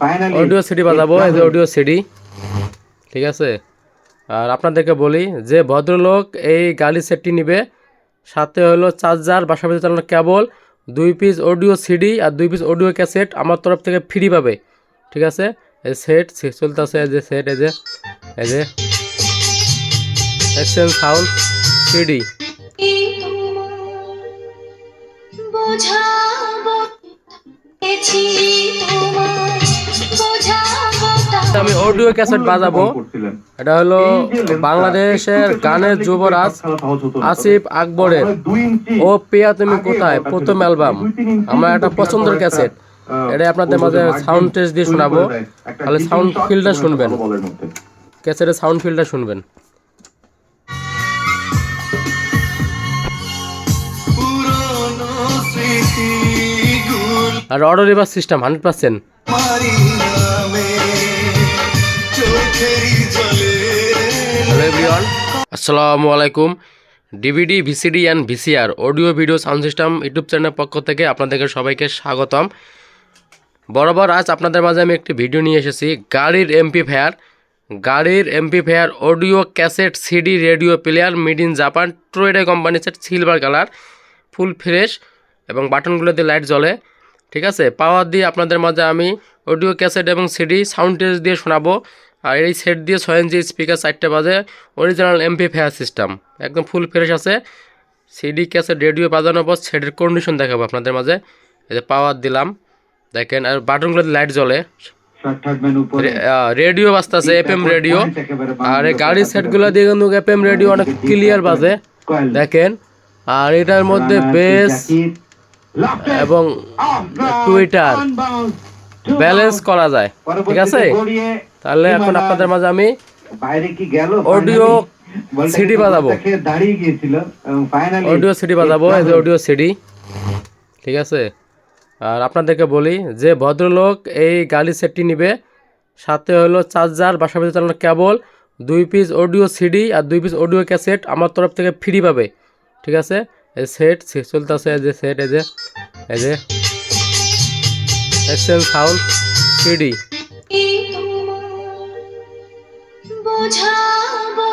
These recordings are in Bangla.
ফাইনালি অডিও সিডি বাজাবো এই যে অডিও সিডি ঠিক আছে? আর আপনাদেরকে বলি যে ভদ্রলোক এই গাড়ি সেটটি নেবে সাথে হলো চার্জার বাসা বাসাবাড়ি চালানোর কেবল দুই পিস অডিও সিডি আর দুই পিস অডিও ক্যাসেট আমার তরফ থেকে ফ্রি পাবে। ঠিক আছে? এই সেট চলতেছে এই যে সেট এই যে এই যে এক্সেল সাউন্ড সিডি বোঝাবো তোমার আমি অডিও ক্যাসেট বাজাবো। এটা হলো বাংলাদেশের গানের যুবরাজ আসিফ আকবরের। ও পিয়া তুমি কোথায়? প্রথম অ্যালবাম। আমার একটা পছন্দের ক্যাসেট। এটা আপনাদের মাঝে সাউন্ড টেস্ট দিয়ে শোনাবো। তাহলে সাউন্ড ফিলটা শুনবেন। ক্যাসেটের সাউন্ড ফিলটা শুনবেন। আর order reverse system, hundred percent. Hello আসসালামু আলাইকুম। DVD VCD and VCR audio video sound system YouTube চ্যানেলের পক্ষ থেকে আপনাদেরকে সবাইকে স্বাগতম। বরাবর আজ আপনাদের মাঝে আমি একটি ভিডিও নিয়ে এসেছি, গাড়ির এমপি ফেয়ার গাড়ির MP three audio cassette CD radio player made in Japan ট্রোয়েডে company set silver colour full fresh এবং বাটনগুলোতে লাইট জ্বলে। ঠিক আছে? পাওয়ার দিয়ে আপনাদের মাঝে আমি অডিও ক্যাসেট এবং সিডি সাউন্ড টেস্ট দিয়ে শোনাবো। আর এই সেট দিয়ে ছয় ইঞ্চি স্পিকার চারটে বাজে। অরিজিনাল এমপি ফেয়ার সিস্টেম একদম ফুল ফ্রেশ আছে। সিডি ক্যাসেট রেডিও বাজানোর পর সেটের কন্ডিশন দেখাবো আপনাদের মাঝে। এই যে পাওয়ার দিলাম। দেখেন আর বাটনগুলোতে লাইট জ্বলে। রেডিও বাজতেছে এফএম রেডিও আর এই গাড়ির সেটগুলো দিয়ে কিন্তু এফ এম রেডিও অনেক ক্লিয়ার বাজে। দেখেন আর এটার মধ্যে বেস এবং টুইটার ব্যালেন্স করা যায় ঠিক আছে? তাহলে এখন আপনাদের মাঝে আমি বাইরে কি গেল? অডিও CD বাজাবো। দাঁড়িয়ে গিয়েছিল এবং ফাইনালি অডিও সিডি বাজাবো এই যে অডিও সিডি। ঠিক আছে? আর আপনাদেরকে বলি যে ভদ্রলোক এই গাড়ি সেটটি নেবে সাথে হলো চার্জার বাসা বাসাবাড়ি চালানোর কেবল দুই পিস অডিও সিডি আর দুই পিস অডিও ক্যাসেট আমার তরফ থেকে ফ্রি পাবে। ঠিক আছে? সেট চলতেছে যে সেট এজ যে এক্সেল সাউন্ড সিডি বোঝাবো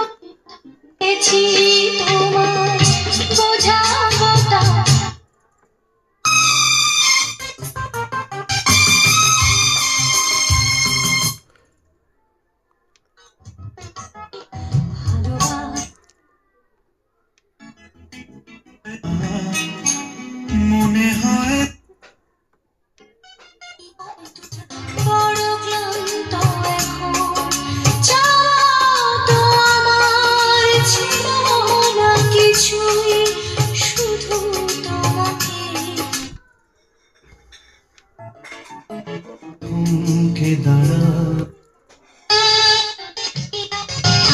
থমকে দাঁড়া।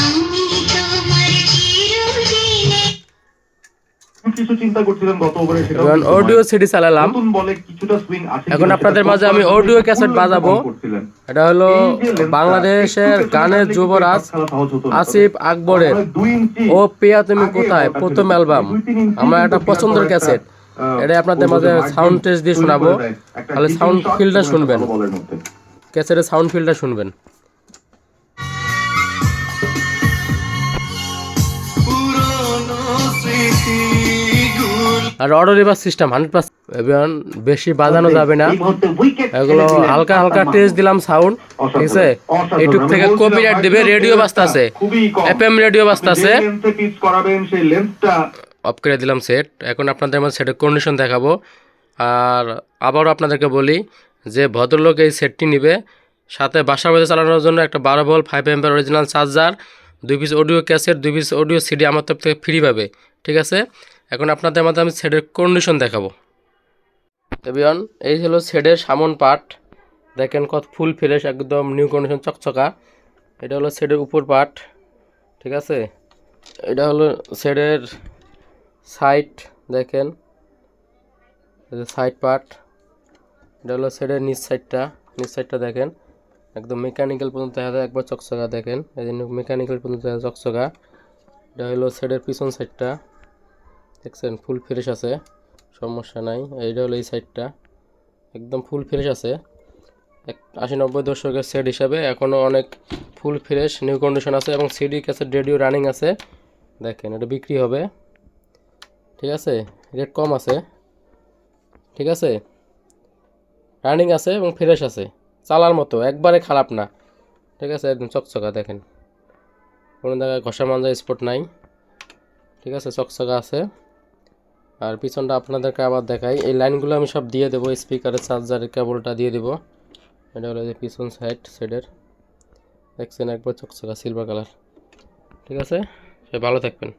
আমি তোমার চিরদিনে কিছু চিন্তা করছিলেন গত ওভারে সেটা এখন অডিও সিডি চালালাম। বলে কিছুটা সুইং আসে এখন আপনাদের মাঝে আমি অডিও ক্যাসেট বাজাবো। এটা হলো বাংলাদেশের গানের যুবরাজ। আসিফ আকবরের। ও পিয়া তুমি কোথায়? প্রথম অ্যালবাম আমার একটা পছন্দের ক্যাসেট এটা আপনাদের মাঝে সাউন্ড টেস্ট দিয়ে শোনাবো। তাহলে সাউন্ড ফিলটা শুনবেন। ক্যাসেটের সাউন্ড ফিলটা শুনবেন। আর অর্ডার রিভার সিস্টেম হান্ড্রেড পার্সেন্ট বেশি বাজানো যাবে না। এগুলো হালকা হালকা টেস্ট দিলাম সাউন্ড ঠিক আছে। ইউটিউব থেকে কপিরাইট দিবে রেডিও লেন্সটা আছে। এফএম রেডিও আপনি বাজতাছে। অফ করে দিলাম সেট এখন আপনাদের মধ্যে সেটের কন্ডিশন দেখাবো। আর আবারও আপনাদেরকে বলি যে ভদ্রলোক এই সেটটি নেবে। সাথে বাসা বাড়ি চালানোর জন্য একটা বারো বল ফাইভ এম্পের অরিজিনাল চার্জার দুই পিস অডিও ক্যাসেট দুই পিস অডিও সিডি আমার তরফ থেকে ফ্রি পাবে। ঠিক আছে? এখন আপনাদের মধ্যে আমি সেটের কন্ডিশন দেখাবো। এবিয়ন এই হলো সেটের সামন পার্ট দেখেন কত ফুল ফ্রেশ একদম নিউ কন্ডিশন চকচকা। এটা হলো সেটের উপর পার্ট ঠিক আছে? এটা হলো সেটের সাইড দেখেন। সাইড পার্ট, এটা হলো সেটের নিচ সাইডটা নিচ সাইডটা দেখেন, একদম মেকানিক্যাল পর্যন্ত দেখা যায়, একবার চকচকা দেখেন। এই জন্য মেকানিক্যাল পর্যন্ত দেখা যায়, চকচকা। এটা হলো সেটের পিছন সাইডটা দেখছেন ফুল ফ্রেশ আছে, সমস্যা নাই। এইটা হলো এই সাইডটা একদম ফুল ফ্রেশ আছে। এক আশি নব্বই দশকের সেট হিসাবে এখনও অনেক ফুল ফ্রেশ নিউ কন্ডিশন আছে এবং সিডি ক্যাসেট রেডিও রানিং আছে। দেখেন, এটা বিক্রি হবে। ঠিক আছে? রেট কম আছে। ঠিক আছে? রানিং আছে এবং ফ্রেশ আছে। চালার মতো, একবারে খারাপ না। ঠিক আছে? একদম চকচকা, দেখেন। কোনো জায়গায় ঘষা মাঞ্জা স্পট নাই। ঠিক আছে? চকচকা আছে। আর পিছনটা আপনাদেরকে আবার দেখাই। এই লাইনগুলো আমি সব দিয়ে দেবো স্পিকারের চার্জারের কেবলটা দিয়ে দেবো। এটা হলো যে পিছন সাইড সাইডের দেখছেন? একবার চকচকা সিলভার কালার ঠিক আছে? সে ভালো থাকবেন।